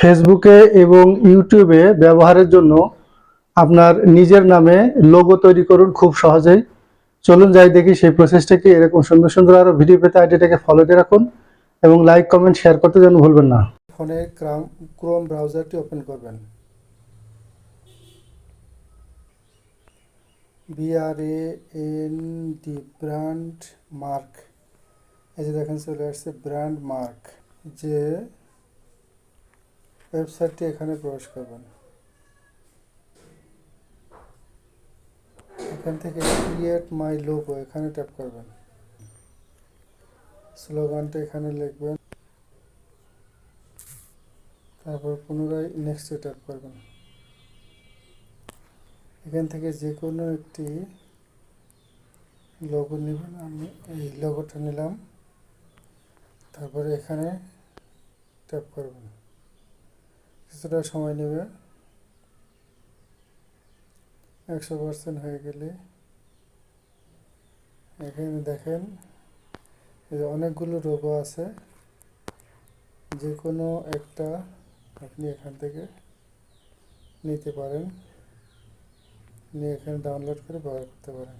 ফেসবুকে এবং ইউটিউবে ব্যবহারের জন্য আপনার নিজের নামে লোগো তৈরি করুন খুব সহজেই। চলুন যাই দেখি সেই প্রসেসটা কি, এরকম সুন্দর সুন্দর আরও ভিডিও পেতে আইডিটাকে ফলো দিয়ে রাখুন এবং লাইক কমেন্ট শেয়ার করতে যেন ভুলবেন না। ফোনে ক্রাম ক্রোম ব্রাউজারটি ওপেন করবেন। B R A N D brand mark এই যে দেখেন, চলে আসছে ব্র্যান্ড মার্ক যে ওয়েবসাইটটি এখানে প্রবেশ করবেন। এখান থেকে ক্রিয়েট মাই লোগো এখানে ট্যাপ করবেন। স্লোগানটা এখানে লিখবেন। তারপর পুনরায় নেক্সটে ট্যাপ করবেন। এখান থেকে যে কোনো একটি লোগো নেবেন। আমি এই লোগোটা নিলাম। তারপরে এখানে ট্যাপ করবেন। কিছুটা সময় নেবে। একশো পার্সেন্ট হয়ে গেলে। এখানে দেখেন অনেকগুলো লোগো আছে। যে কোনো একটা আপনি এখান থেকে নিতে পারেন। নিয়ে এখানে ডাউনলোড করে ব্যবহার করতে পারেন।